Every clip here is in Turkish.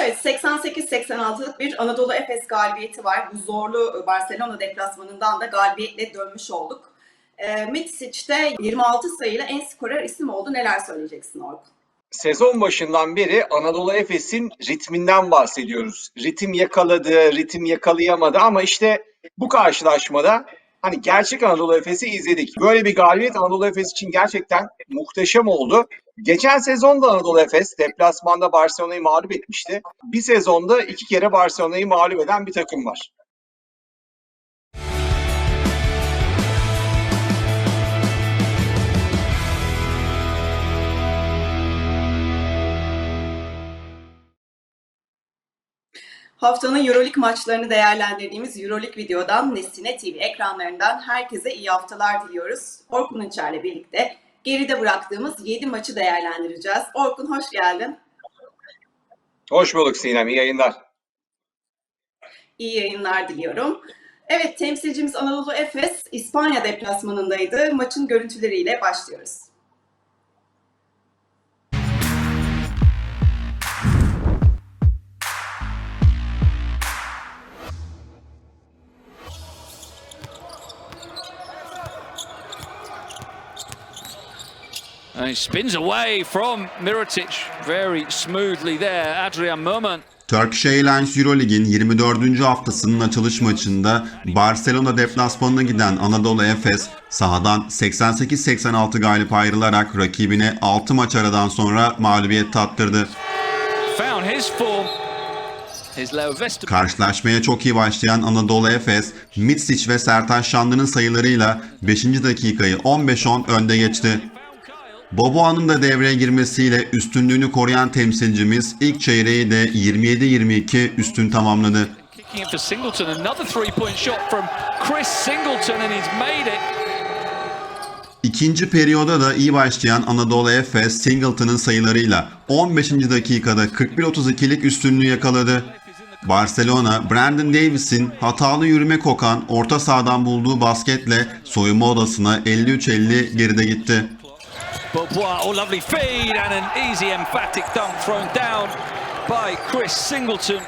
Evet 88-86'lık bir Anadolu Efes galibiyeti var. Bu zorlu Barcelona deplasmanından da galibiyetle dönmüş olduk. E, Mitsic de 26 sayıyla en skorer isim oldu. Neler söyleyeceksin Orkun? Sezon başından beri Anadolu Efes'in ritminden bahsediyoruz. Ritim yakaladı, ritim yakalayamadı ama işte bu karşılaşmada hani gerçek Anadolu Efes'i izledik. Böyle bir galibiyet Anadolu Efes için gerçekten muhteşem oldu. Geçen sezon da Anadolu Efes deplasmanda Barcelona'yı mağlup etmişti. Bir sezonda iki kere Barcelona'yı mağlup eden bir takım var. Haftanın Euroleague maçlarını değerlendirdiğimiz Euroleague videodan Nesine TV ekranlarından herkese iyi haftalar diliyoruz. Orkun Uçar'la birlikte geride bıraktığımız 7 maçı değerlendireceğiz. Orkun hoş geldin. Hoş bulduk Sinem, iyi yayınlar. İyi yayınlar diliyorum. Evet temsilcimiz Anadolu Efes İspanya deplasmanındaydı. Maçın görüntüleriyle başlıyoruz. And he spins away from Mirotic very smoothly there. Adrian Merman Turkish Airlines Euroleague'in 24. haftasının açılış maçında Barcelona deplasmanına giden Anadolu Efes sahadan 88-86 galip ayrılarak rakibine 6 maç aradan sonra mağlubiyet tattırdı. Karşılaşmaya çok iyi başlayan Anadolu Efes, Mitsic ve Sertaç Şanlı'nın sayılarıyla 5. dakikayı 15-10 önde geçti. Boboa'nın da devreye girmesiyle üstünlüğünü koruyan temsilcimiz ilk çeyreği de 27-22 üstün tamamladı. İkinci periyoda da iyi başlayan Anadolu Efes Singleton'ın sayılarıyla 15. dakikada 41-32'lik üstünlüğü yakaladı. Barcelona, Brandon Davis'in hatalı yürüme kokan orta sahadan bulduğu basketle soyunma odasına 53-50 geride gitti. Bobois, oh lovely feed and an easy emphatic dunk thrown down by Chris Singleton.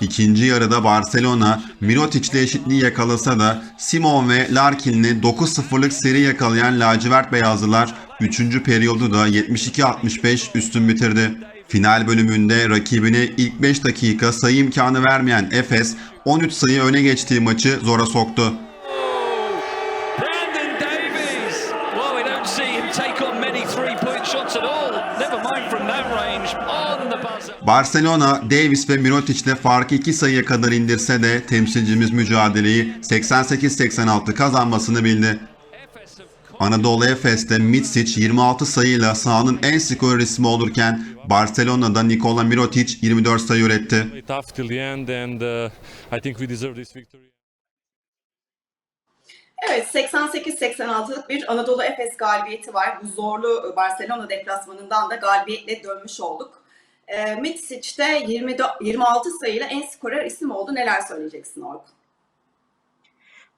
İkinci yarıda Barcelona, Mirotic'le eşitliği yakalasa da Simon ve Larkin'le 9-0'lık seri yakalayan lacivert beyazlılar 3. periyodu da 72-65 üstün bitirdi. Final bölümünde rakibine ilk 5 dakika sayı imkanı vermeyen Efes 13 sayı öne geçtiği maçı zora soktu. Oh, Brandon Davies. Well, we don't see him take on many three-point shots at all. Never mind from that range. On the buzzer. Barcelona, Davis ve Mirotic'le farkı 2 sayıya kadar indirse de temsilcimiz mücadeleyi 88-86 kazanmasını bildi. Anadolu Efes'te Mitsic 26 sayıyla sahanın en skor ismi olurken Barcelona'da Nikola Mirotic 24 sayı üretti. Uh. Evet 88-86'lık bir Anadolu Efes galibiyeti var. Bu zorlu Barcelona deplasmanından da galibiyetle dönmüş olduk. E, Mitsic de 20, 26 sayıyla en skorer isim oldu. Neler söyleyeceksin Orkun?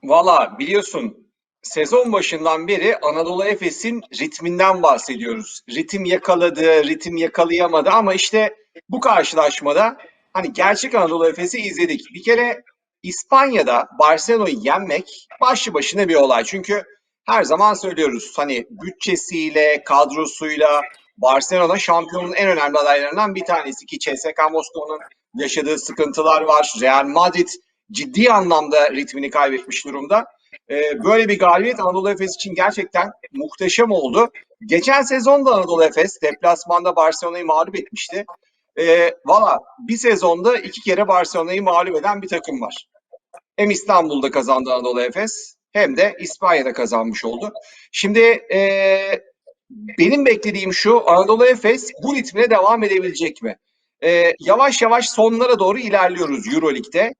Valla biliyorsun sezon başından beri Anadolu Efes'in ritminden bahsediyoruz. Ritim yakaladı, ritim yakalayamadı ama işte bu karşılaşmada hani gerçek Anadolu Efes'i izledik. Bir kere İspanya'da Barcelona'yı yenmek başlı başına bir olay. Çünkü her zaman söylüyoruz hani bütçesiyle, kadrosuyla Barcelona şampiyonun en önemli adaylarından bir tanesi ki CSKA Moskova'nın yaşadığı sıkıntılar var. Real Madrid ciddi anlamda ritmini kaybetmiş durumda. Ee, böyle bir galibiyet Anadolu Efes için gerçekten muhteşem oldu. Geçen sezon da Anadolu Efes deplasmanda Barcelona'yı mağlup etmişti. Ee, Valla bir sezonda iki kere Barcelona'yı mağlup eden bir takım var. Hem İstanbul'da kazandı Anadolu Efes hem de İspanya'da kazanmış oldu. Şimdi ee, benim beklediğim şu Anadolu Efes bu ritmine devam edebilecek mi? Ee, yavaş yavaş sonlara doğru ilerliyoruz Euroleague'de.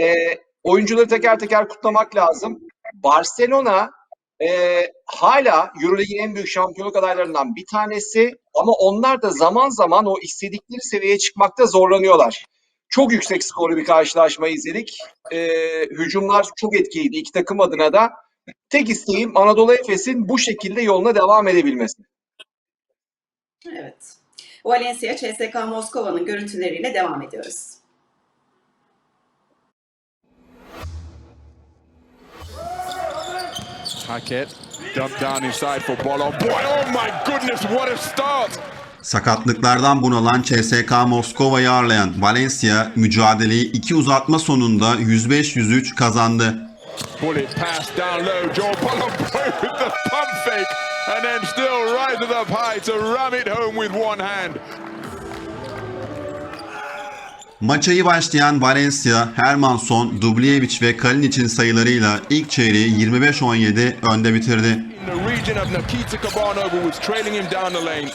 Ee, oyuncuları teker teker kutlamak lazım. Barcelona e, hala Euroleague'in en büyük şampiyonluk adaylarından bir tanesi ama onlar da zaman zaman o istedikleri seviyeye çıkmakta zorlanıyorlar. Çok yüksek skorlu bir karşılaşma izledik. E, hücumlar çok etkiliydi iki takım adına da. Tek isteğim Anadolu Efes'in bu şekilde yoluna devam edebilmesi. Evet. Valencia CSK Moskova'nın görüntüleriyle devam ediyoruz. Hackett dumped down inside for Bolo. Boy, oh my goodness, what a start! Sakatlıklardan bunalan CSK Moskova'yı ağırlayan Valencia mücadeleyi iki uzatma sonunda 105-103 kazandı. Bullet pass down low. Joe Bolo with the pump fake and then still rises up high to ram it home with one hand. Maça iyi başlayan Valencia, Hermanson, Dubljevic ve Kalinic'in sayılarıyla ilk çeyreği 25-17 önde bitirdi. In the region of Nikita Kabanova was trailing him down the lane.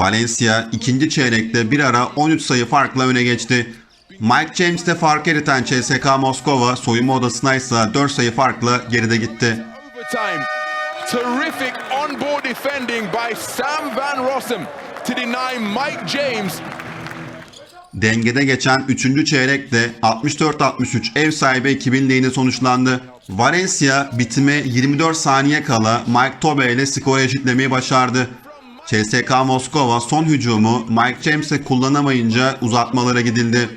Valencia ikinci çeyrekte bir ara 13 sayı farkla öne geçti. Mike James'te fark eriten CSK Moskova soyunma odasına ise 4 sayı farkla geride gitti. Terrific on-board defending by Sam Van Rossum to deny Mike James Dengede geçen 3. çeyrekte 64-63 ev sahibi ekibin lehine sonuçlandı. Valencia bitime 24 saniye kala Mike Tobe ile skoru eşitlemeyi başardı. CSK Moskova son hücumu Mike James'e kullanamayınca uzatmalara gidildi.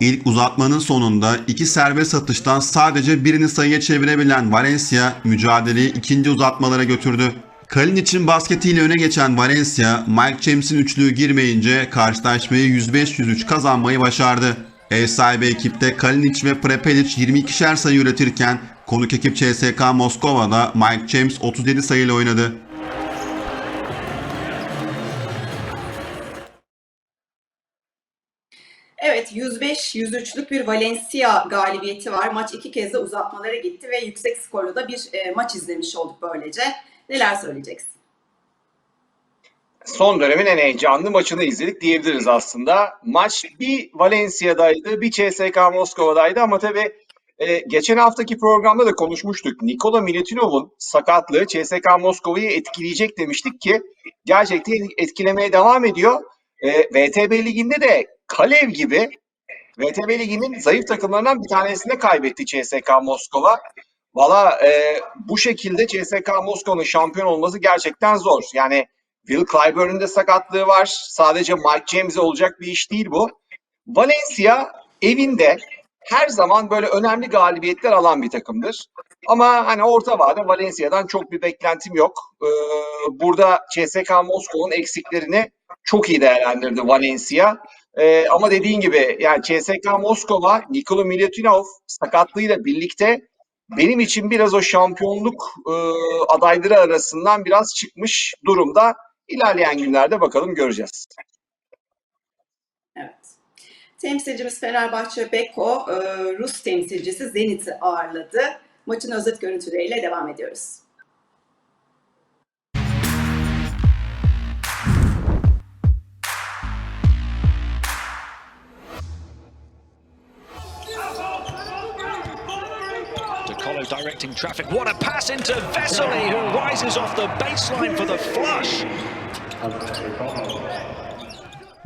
İlk uzatmanın sonunda iki serbest atıştan sadece birini sayıya çevirebilen Valencia mücadeleyi ikinci uzatmalara götürdü. Kalinic'in basketiyle öne geçen Valencia, Mike James'in üçlüğü girmeyince karşılaşmayı 105-103 kazanmayı başardı. Ev sahibi ekipte Kalinic ve Prepelic 22'şer sayı üretirken konuk ekip CSK Moskova'da Mike James 37 sayıyla oynadı. Evet 105-103'lük bir Valencia galibiyeti var. Maç iki kez de uzatmalara gitti ve yüksek skorlu da bir e, maç izlemiş olduk böylece. Neler söyleyeceksin? Son dönemin en heyecanlı maçını izledik diyebiliriz aslında. Maç bir Valencia'daydı, bir CSK Moskova'daydı ama tabii e, geçen haftaki programda da konuşmuştuk. Nikola Milutinov'un sakatlığı CSK Moskova'yı etkileyecek demiştik ki gerçekten etkilemeye devam ediyor. E, VTB Ligi'nde de Kalev gibi VTB Ligi'nin zayıf takımlarından bir tanesini kaybetti CSK Moskova. Valla e, bu şekilde CSK Moskova'nın şampiyon olması gerçekten zor. Yani Will Clyburn'un da sakatlığı var. Sadece Mike James'e olacak bir iş değil bu. Valencia evinde her zaman böyle önemli galibiyetler alan bir takımdır. Ama hani orta vade Valencia'dan çok bir beklentim yok. Ee, burada CSK Moskova'nın eksiklerini çok iyi değerlendirdi Valencia. Ee, ama dediğin gibi yani CSK Moskova, Nikola Milutinov sakatlığıyla birlikte benim için biraz o şampiyonluk e, adayları arasından biraz çıkmış durumda. İlerleyen günlerde bakalım göreceğiz. Temsilcimiz Fenerbahçe Beko, e, Rus temsilcisi Zenit'i ağırladı. Maçın özet görüntüleriyle devam ediyoruz. Directing traffic. What a pass into Vesely, who rises off the baseline for the flush.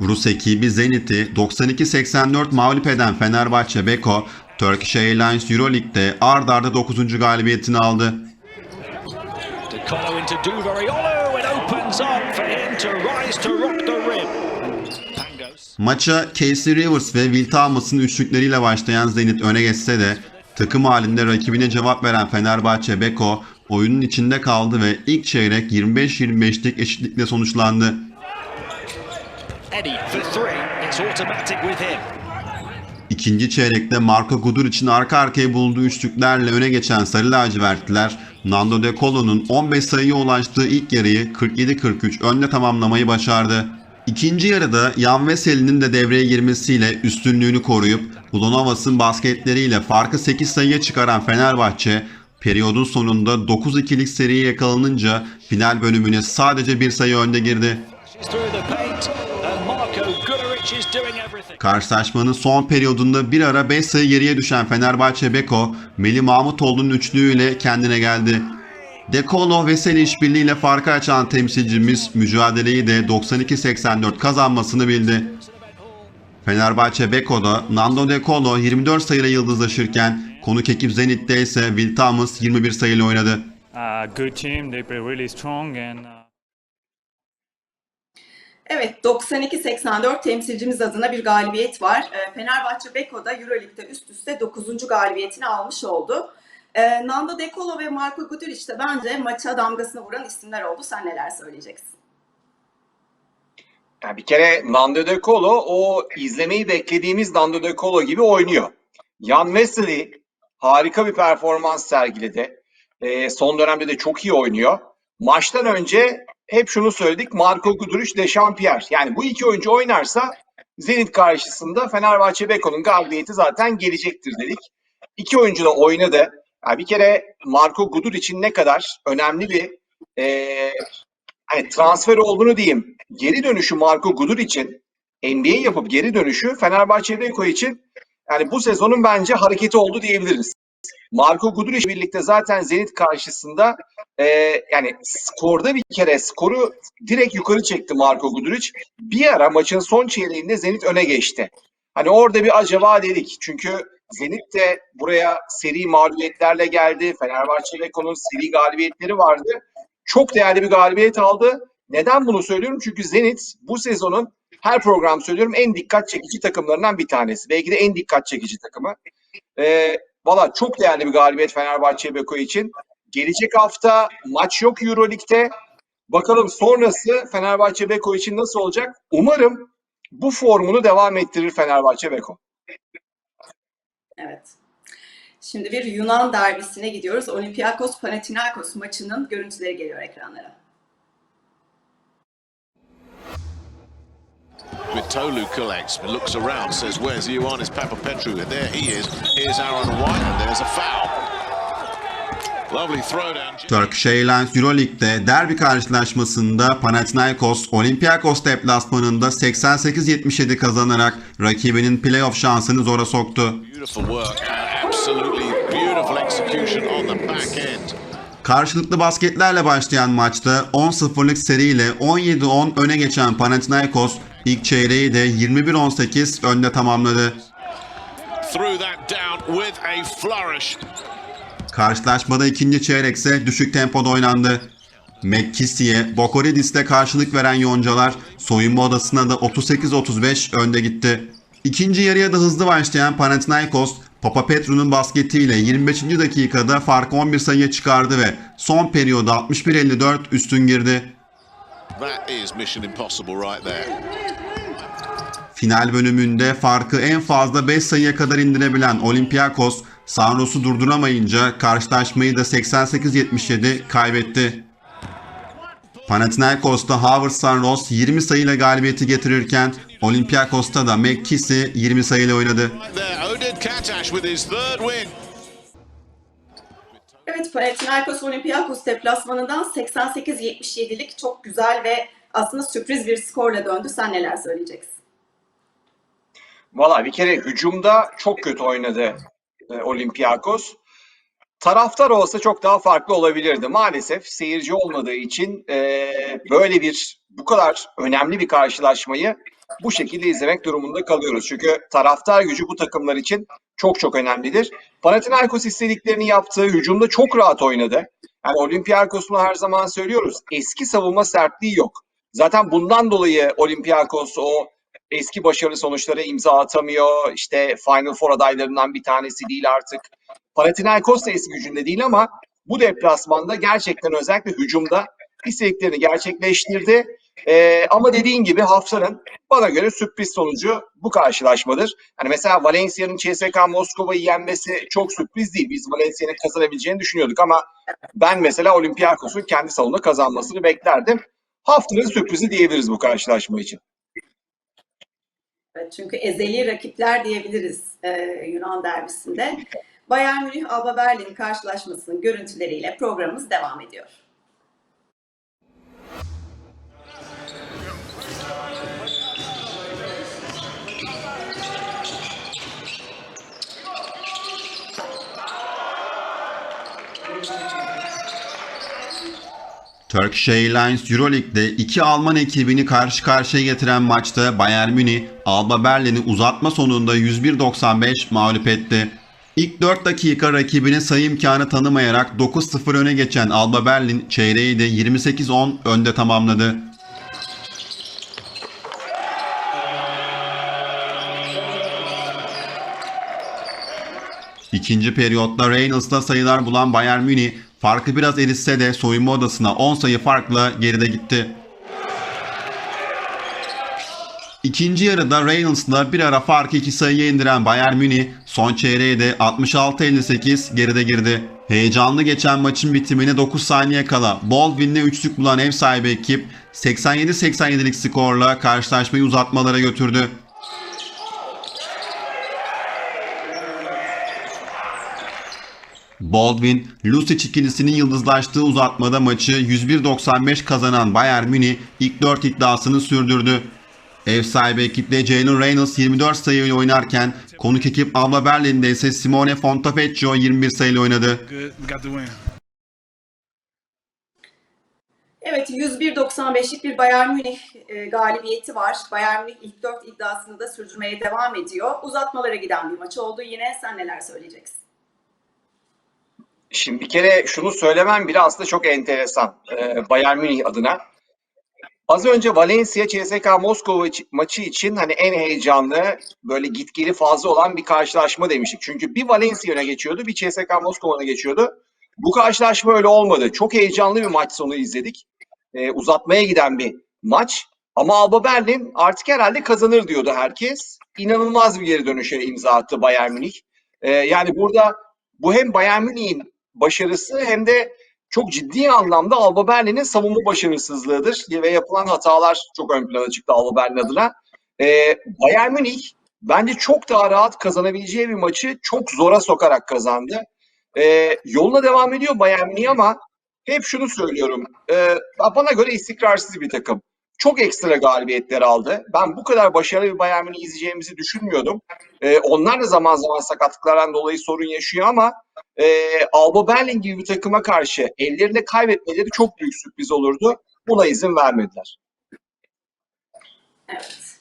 Rus ekibi Zenit'i 92-84 mağlup eden Fenerbahçe Beko, Turkish Airlines Euroleague'de ard arda 9. galibiyetini aldı. Maça Casey Rivers ve Will Thomas'ın üçlükleriyle başlayan Zenit öne geçse de takım halinde rakibine cevap veren Fenerbahçe Beko oyunun içinde kaldı ve ilk çeyrek 25-25'lik eşitlikle sonuçlandı. Eddie for three. It's automatic with him. İkinci çeyrekte Marco Gudur için arka arkaya bulduğu üçlüklerle öne geçen Sarı Lacivertliler, Nando De Colo'nun 15 sayıya ulaştığı ilk yarıyı 47-43 önde tamamlamayı başardı. İkinci yarıda Jan Veseli'nin de devreye girmesiyle üstünlüğünü koruyup Ulanovas'ın basketleriyle farkı 8 sayıya çıkaran Fenerbahçe, periyodun sonunda 9-2'lik seriye yakalanınca final bölümüne sadece bir sayı önde girdi. Karşılaşmanın son periyodunda bir ara 5 sayı geriye düşen Fenerbahçe Beko, Melih Mahmutoğlu'nun üçlüğüyle kendine geldi. Dekolo Veseli işbirliğiyle farkı açan temsilcimiz mücadeleyi de 92-84 kazanmasını bildi. Fenerbahçe Beko'da Nando De Colo 24 sayıyla yıldızlaşırken Konuk ekip Zenit'te ise Will Thomas 21 sayıyla oynadı. uh, good team. They play really strong and. Uh, Evet 92-84 temsilcimiz adına bir galibiyet var. Ee, Fenerbahçe Beko'da Euroleague'de üst üste 9. galibiyetini almış oldu. Ee, Nando De Colo ve Marco Guduric de bence maça damgasını vuran isimler oldu. Sen neler söyleyeceksin? Yani bir kere Nando De Colo o izlemeyi beklediğimiz Nando De Colo gibi oynuyor. Jan Wesley harika bir performans sergiledi. Ee, son dönemde de çok iyi oynuyor. Maçtan önce hep şunu söyledik. Marco Guduric, Dechampierre. Yani bu iki oyuncu oynarsa Zenit karşısında Fenerbahçe Beko'nun galibiyeti zaten gelecektir dedik. İki oyuncu da oynadı. Yani bir kere Marco Guduric'in ne kadar önemli bir ee, hani transfer olduğunu diyeyim. Geri dönüşü Marco Gudur için NBA yapıp geri dönüşü Fenerbahçe Beko için yani bu sezonun bence hareketi oldu diyebiliriz. Marco Guduric birlikte zaten Zenit karşısında e, yani skorda bir kere skoru direkt yukarı çekti Marco Guduric. Bir ara maçın son çeyreğinde Zenit öne geçti. Hani orada bir acaba dedik. Çünkü Zenit de buraya seri mağlubiyetlerle geldi. Fenerbahçe Beko'nun seri galibiyetleri vardı. Çok değerli bir galibiyet aldı. Neden bunu söylüyorum? Çünkü Zenit bu sezonun her program söylüyorum en dikkat çekici takımlarından bir tanesi. Belki de en dikkat çekici takımı. Ee, Valla çok değerli bir galibiyet Fenerbahçe Beko için. Gelecek hafta maç yok Euroleague'de. Bakalım sonrası Fenerbahçe Beko için nasıl olacak? Umarım bu formunu devam ettirir Fenerbahçe Beko. Evet. Şimdi bir Yunan derbisine gidiyoruz. Olympiakos Panathinaikos maçının görüntüleri geliyor ekranlara. With Tolu collects, looks around, says, "Where's Ioannis Papapetru?" And there he is. Here's Aaron White, and there's a foul. Lovely throwdown. Turkish Airlines Euroleague'de derbi karşılaşmasında Panathinaikos Olympiakos deplasmanında 88-77 kazanarak rakibinin playoff şansını zora soktu. Beautiful work and absolutely beautiful execution on the back end. Karşılıklı basketlerle başlayan maçta 10-0'lık seriyle 17-10 öne geçen Panathinaikos ilk çeyreği de 21-18 önde tamamladı. Karşılaşmada ikinci çeyrek ise düşük tempoda oynandı. McKissi'ye Bokoridis'te karşılık veren Yoncalar soyunma odasına da 38-35 önde gitti. İkinci yarıya da hızlı başlayan Panathinaikos, Papapetru'nun basketiyle 25. dakikada farkı 11 sayıya çıkardı ve son periyoda 61-54 üstün girdi. That is mission impossible right there. Final bölümünde farkı en fazla 5 sayıya kadar indirebilen Olympiakos, Sanros'u durduramayınca karşılaşmayı da 88-77 kaybetti. Panathinaikos'ta Howard Sanros 20 sayıyla galibiyeti getirirken Olympiakos'ta da McKissick 20 sayıyla oynadı. Evet Panathinaikos Olympiakos deplasmanından 88-77'lik çok güzel ve aslında sürpriz bir skorla döndü. Sen neler söyleyeceksin? Valla bir kere hücumda çok kötü oynadı e, Olympiakos. Taraftar olsa çok daha farklı olabilirdi. Maalesef seyirci olmadığı için e, böyle bir bu kadar önemli bir karşılaşmayı bu şekilde izlemek durumunda kalıyoruz. Çünkü taraftar gücü bu takımlar için çok çok önemlidir. Panathinaikos istediklerini yaptı. Hücumda çok rahat oynadı. Yani Olympiakos'un her zaman söylüyoruz. Eski savunma sertliği yok. Zaten bundan dolayı Olympiakos o eski başarılı sonuçlara imza atamıyor. İşte Final Four adaylarından bir tanesi değil artık. Panathinaikos da eski gücünde değil ama bu deplasmanda gerçekten özellikle hücumda istediklerini gerçekleştirdi. Ee, ama dediğin gibi haftanın bana göre sürpriz sonucu bu karşılaşmadır. Hani mesela Valencia'nın CSKA Moskova'yı yenmesi çok sürpriz değil. Biz Valencia'nın kazanabileceğini düşünüyorduk ama ben mesela Olympiakos'un kendi salonunda kazanmasını beklerdim. Haftanın sürprizi diyebiliriz bu karşılaşma için. Çünkü ezeli rakipler diyebiliriz e, Yunan derbisinde. Bayern Münih Alba Berlin karşılaşmasının görüntüleriyle programımız devam ediyor. Turkish Airlines Euroleague'de iki Alman ekibini karşı karşıya getiren maçta Bayern Münih, Alba Berlin'i uzatma sonunda 101-95 mağlup etti. İlk 4 dakika rakibine sayı imkanı tanımayarak 9-0 öne geçen Alba Berlin çeyreği de 28-10 önde tamamladı. İkinci periyotta Reynolds'ta sayılar bulan Bayern Münih farkı biraz eritse de soyunma odasına 10 sayı farkla geride gitti. İkinci yarıda Reynolds'la bir ara farkı iki sayıya indiren Bayern Münih son çeyreğe de 66-58 geride girdi. Heyecanlı geçen maçın bitimine 9 saniye kala Baldwin'le üçlük bulan ev sahibi ekip 87-87'lik skorla karşılaşmayı uzatmalara götürdü. Baldwin, Lucic ikilisinin yıldızlaştığı uzatmada maçı 101-95 kazanan Bayern Münih ilk 4 iddiasını sürdürdü. Ev sahibi ekiple Jalen Reynolds 24 sayıyla oynarken konuk ekip Alba Berlin'de ise Simone Fontafecchio 21 sayıyla oynadı. Evet 101-95'lik bir Bayern Münih e, galibiyeti var. Bayern Münih ilk 4 iddiasını da sürdürmeye devam ediyor. Uzatmalara giden bir maç oldu. Yine sen neler söyleyeceksin? Şimdi bir kere şunu söylemem bile aslında çok enteresan e, Bayern Münih adına. Az önce Valencia CSKA Moskova maçı için hani en heyecanlı böyle gitgeli fazla olan bir karşılaşma demiştik. Çünkü bir Valencia öne geçiyordu, bir CSKA Moskova geçiyordu. Bu karşılaşma öyle olmadı. Çok heyecanlı bir maç sonu izledik. E, uzatmaya giden bir maç. Ama Alba Berlin artık herhalde kazanır diyordu herkes. İnanılmaz bir geri dönüşe imza attı Bayern Münih. E, yani burada bu hem Bayern Münih'in başarısı hem de çok ciddi anlamda Alba Berlin'in savunma başarısızlığıdır ve yapılan hatalar çok ön plana çıktı Alba Berlin adına. Ee, Bayern Münih bence çok daha rahat kazanabileceği bir maçı çok zora sokarak kazandı. Ee, yoluna devam ediyor Bayern Münih ama hep şunu söylüyorum. Ee, bana göre istikrarsız bir takım. Çok ekstra galibiyetler aldı. Ben bu kadar başarılı bir Bayern Münih izleyeceğimizi düşünmüyordum. Ee, onlar da zaman zaman sakatlıklardan dolayı sorun yaşıyor ama e, Alba Berlin gibi bir takıma karşı ellerinde kaybetmeleri çok büyük sürpriz olurdu. Buna izin vermediler. Evet.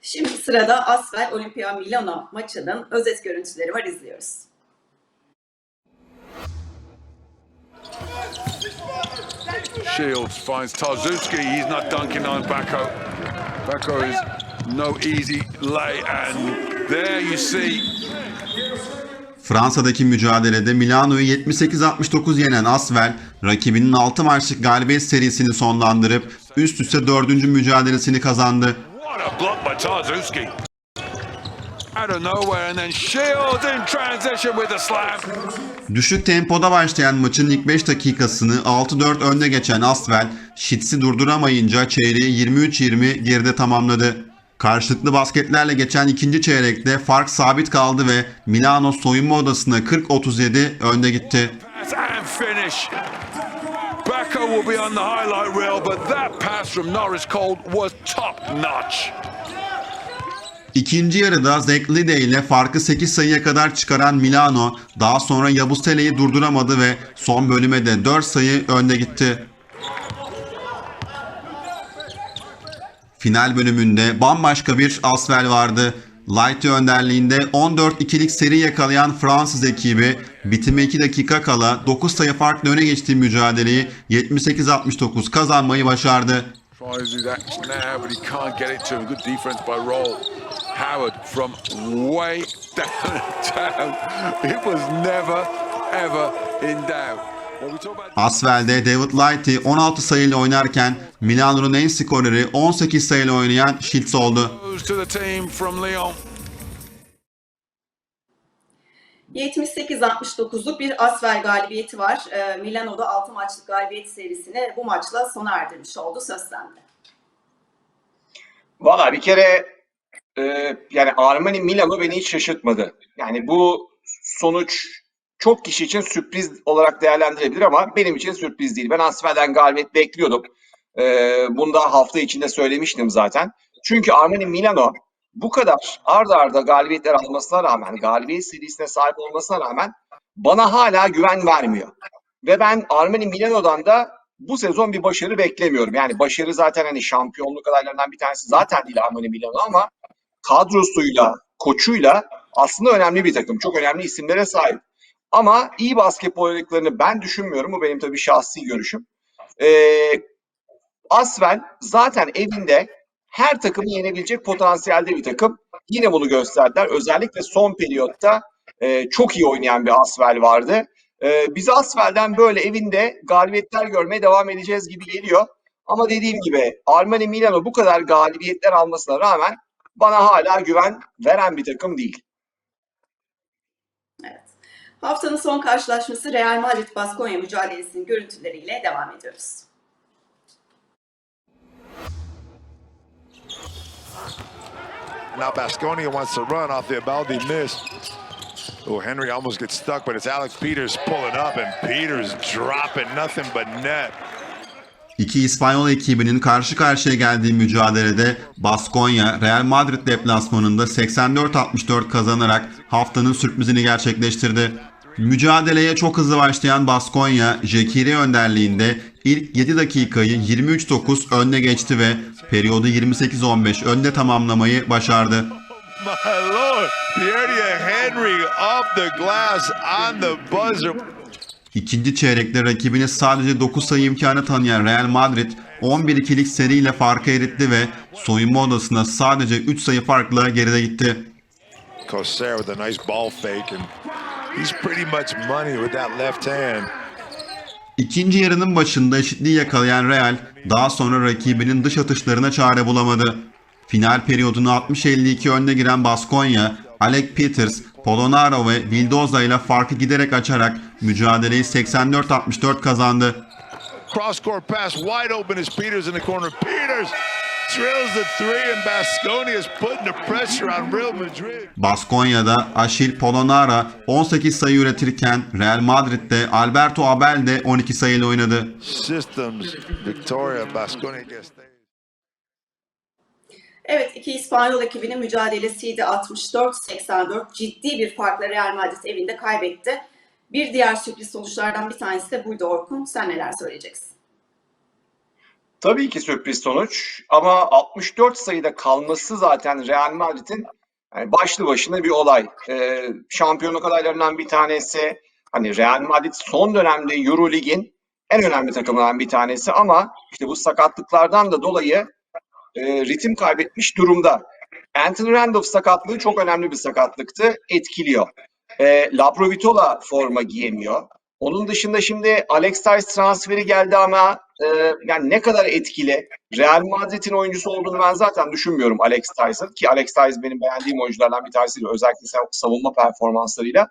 Şimdi sırada Asvel Olimpia Milano maçının özet görüntüleri var izliyoruz. Shields finds Tarzuski. He's not dunking on Bako. Bako is no easy lay, and there you see Fransa'daki mücadelede Milano'yu 78-69 yenen Asvel, rakibinin 6 maçlık galibiyet serisini sonlandırıp üst üste 4. mücadelesini kazandı. Out of nowhere, and then Shields in transition with a slam. Düşük tempoda başlayan maçın ilk 5 dakikasını 6-4 önde geçen Asvel, Şits'i durduramayınca çeyreği 23-20 geride tamamladı. Karşılıklı basketlerle geçen ikinci çeyrekte fark sabit kaldı ve Milano soyunma odasına 40-37 önde gitti. Bako will be on the highlight reel, but that pass from Norris Cole was top notch. İkinci yarıda Zeklide ile farkı 8 sayıya kadar çıkaran Milano daha sonra Yabusele'yi durduramadı ve son bölüme de 4 sayı önde gitti. Final bölümünde bambaşka bir Asvel vardı. Light önderliğinde 14-2'lik seri yakalayan Fransız ekibi bitime 2 dakika kala 9 sayı farklı öne geçtiği mücadeleyi 78-69 kazanmayı başardı. Tries to do that now, but he can't get it to him. Good defense by Roll. Howard from way down, down. It was never, ever in doubt. Asvel'de David Lighty 16 sayıyla oynarken Milano'nun en skoreri 18 sayıyla oynayan Schiltz oldu. goes to the team from Lyon. 78-69'luk bir Asvel galibiyeti var. Ee, Milano'da 6 maçlık galibiyet serisini bu maçla sona erdirmiş oldu. Söz sende. Valla bir kere e, yani Armani Milano beni hiç şaşırtmadı. Yani bu sonuç çok kişi için sürpriz olarak değerlendirebilir ama benim için sürpriz değil. Ben Asfel'den galibiyet bekliyordum. E, bunu da hafta içinde söylemiştim zaten. Çünkü Armani Milano bu kadar arda arda galibiyetler almasına rağmen, galibiyet serisine sahip olmasına rağmen bana hala güven vermiyor. Ve ben Armani Milano'dan da bu sezon bir başarı beklemiyorum. Yani başarı zaten hani şampiyonluk adaylarından bir tanesi zaten değil Armani Milano ama kadrosuyla, koçuyla aslında önemli bir takım. Çok önemli isimlere sahip. Ama iyi basketbol oynadıklarını ben düşünmüyorum. Bu benim tabii şahsi görüşüm. Ee, Asvel zaten evinde her takımı yenebilecek potansiyelde bir takım. Yine bunu gösterdiler. Özellikle son periyotta e, çok iyi oynayan bir Asvel vardı. E, biz Asvel'den böyle evinde galibiyetler görmeye devam edeceğiz gibi geliyor. Ama dediğim gibi Armani Milano bu kadar galibiyetler almasına rağmen bana hala güven veren bir takım değil. Evet. Haftanın son karşılaşması Real Madrid-Baskonya mücadelesinin görüntüleriyle devam ediyoruz. Now Basconia wants to run off the Abaldi miss. Oh, Henry almost gets stuck, but it's Alex Peters pulling up, and Peters dropping nothing but net. İki İspanyol ekibinin karşı karşıya geldiği mücadelede Baskonya Real Madrid deplasmanında 84-64 kazanarak haftanın sürprizini gerçekleştirdi. Mücadeleye çok hızlı başlayan Baskonya, Jekiri önderliğinde ilk 7 dakikayı 23-9 önde geçti ve periyodu 28-15 önde tamamlamayı başardı. My lord, Henry off the glass on the buzzer. İkinci çeyrekte rakibine sadece 9 sayı imkanı tanıyan Real Madrid 11-2'lik seriyle farkı eritti ve soyunma odasına sadece 3 sayı farkla geride gitti. Coser with a nice ball fake, and he's pretty much money with that left hand. İkinci yarının başında eşitliği yakalayan Real daha sonra rakibinin dış atışlarına çare bulamadı. Final periyodunu 60-52 önde giren Baskonya, Alec Peters, Polonaro ve Vildoza ile farkı giderek açarak mücadeleyi 84-64 kazandı. Cross court pass wide open is Peters in the corner. Peters drills the three, and Basconia is putting the pressure on Real Madrid. Baskonya'da Achille Polonara 18 sayı üretirken Real Madrid'de Alberto Abel de 12 sayıyla oynadı. Systems, Victoria, Basconia. Evet, iki İspanyol ekibinin mücadelesiydi 64-84. Ciddi bir farkla Real Madrid evinde kaybetti. Bir diğer sürpriz sonuçlardan bir tanesi de buydu Orkun. Sen neler söyleyeceksin? Tabii ki sürpriz sonuç ama 64 sayıda kalması zaten Real Madrid'in yani başlı başına bir olay. Ee, şampiyonluk adaylarından bir tanesi. Hani Real Madrid son dönemde Eurolig'in en önemli takımlarından bir tanesi ama işte bu sakatlıklardan da dolayı e, ritim kaybetmiş durumda. Anthony Randolph sakatlığı çok önemli bir sakatlıktı. Etkiliyor. E, Laprovitola forma giyemiyor. Onun dışında şimdi Alex Tice transferi geldi ama e, yani ne kadar etkili. Real Madrid'in oyuncusu olduğunu ben zaten düşünmüyorum Alex Tice'ın ki Alex Tice benim beğendiğim oyunculardan bir tanesi özellikle sav- savunma performanslarıyla.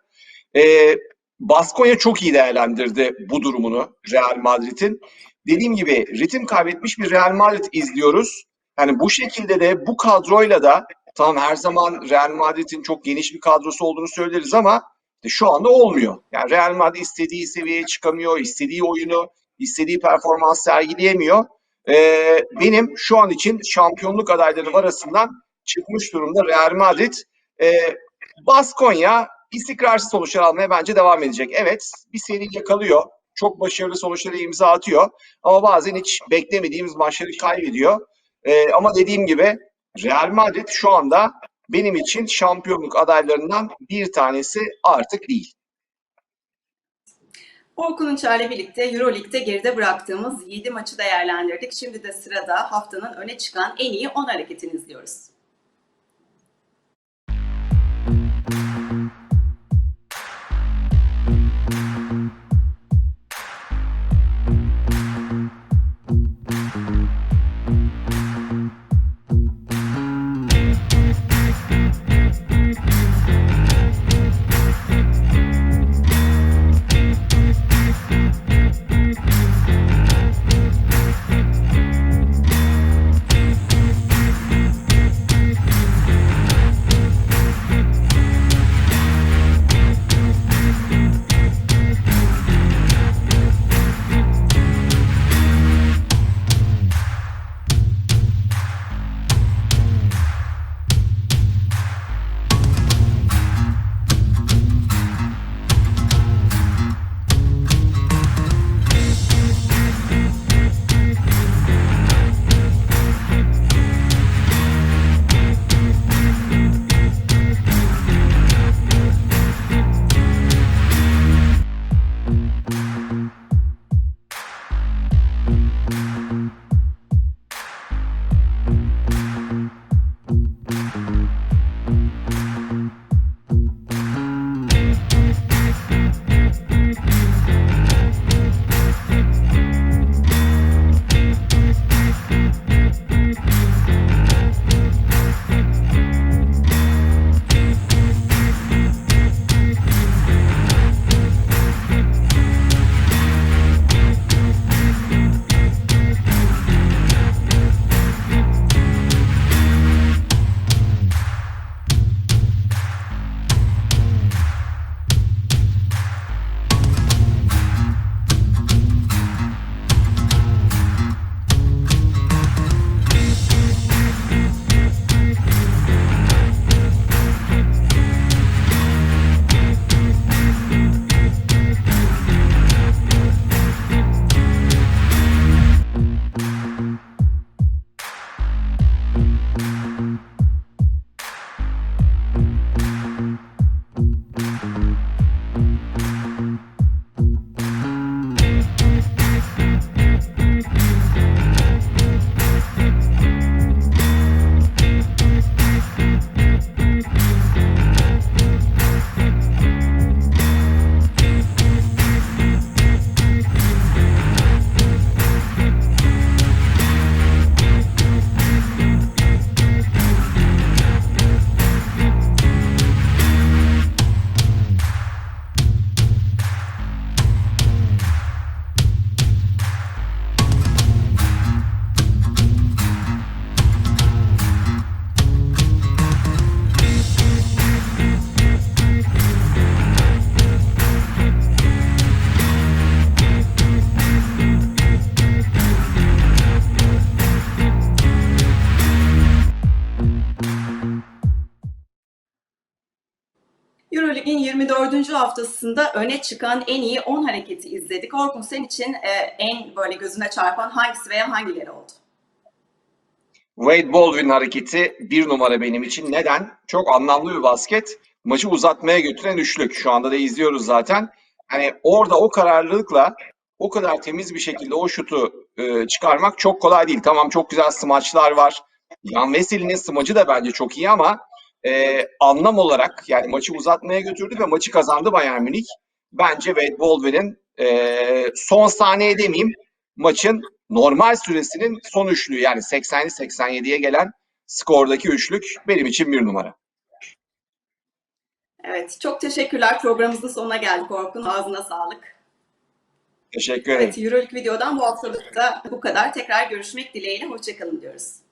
E, Baskonya çok iyi değerlendirdi bu durumunu Real Madrid'in. Dediğim gibi ritim kaybetmiş bir Real Madrid izliyoruz. Yani bu şekilde de bu kadroyla da tamam her zaman Real Madrid'in çok geniş bir kadrosu olduğunu söyleriz ama şu anda olmuyor. Yani Real Madrid istediği seviyeye çıkamıyor, istediği oyunu, istediği performans sergileyemiyor. Ee, benim şu an için şampiyonluk adayları arasından çıkmış durumda Real Madrid. Ee, Baskonya istikrarsız sonuçlar almaya bence devam edecek. Evet bir seri yakalıyor. Çok başarılı sonuçlara imza atıyor. Ama bazen hiç beklemediğimiz maçları kaybediyor. Ee, ama dediğim gibi Real Madrid şu anda benim için şampiyonluk adaylarından bir tanesi artık değil. Orkun Uçar'la birlikte Euroleague'de geride bıraktığımız 7 maçı değerlendirdik. Şimdi de sırada haftanın öne çıkan en iyi 10 hareketini izliyoruz. Ligin 24. haftasında öne çıkan en iyi 10 hareketi izledik. Orkun senin için e, en böyle gözüne çarpan hangisi veya hangileri oldu? Wade Baldwin hareketi bir numara benim için. Neden? Çok anlamlı bir basket. Maçı uzatmaya götüren üçlük. Şu anda da izliyoruz zaten. Hani orada o kararlılıkla o kadar temiz bir şekilde o şutu e, çıkarmak çok kolay değil. Tamam çok güzel smaçlar var. Yan Veseli'nin smacı da bence çok iyi ama e, anlam olarak yani maçı uzatmaya götürdü ve maçı kazandı Bayern Münih. Bence Wade Baldwin'in e, son saniye demeyeyim maçın normal süresinin son üçlüğü yani 80-87'ye gelen skordaki üçlük benim için bir numara. Evet, çok teşekkürler. Programımızın sonuna geldik Orkun. Ağzına sağlık. Teşekkür ederim. Evet, Euroleague videodan bu haftalık da bu kadar. Tekrar görüşmek dileğiyle. Hoşçakalın diyoruz.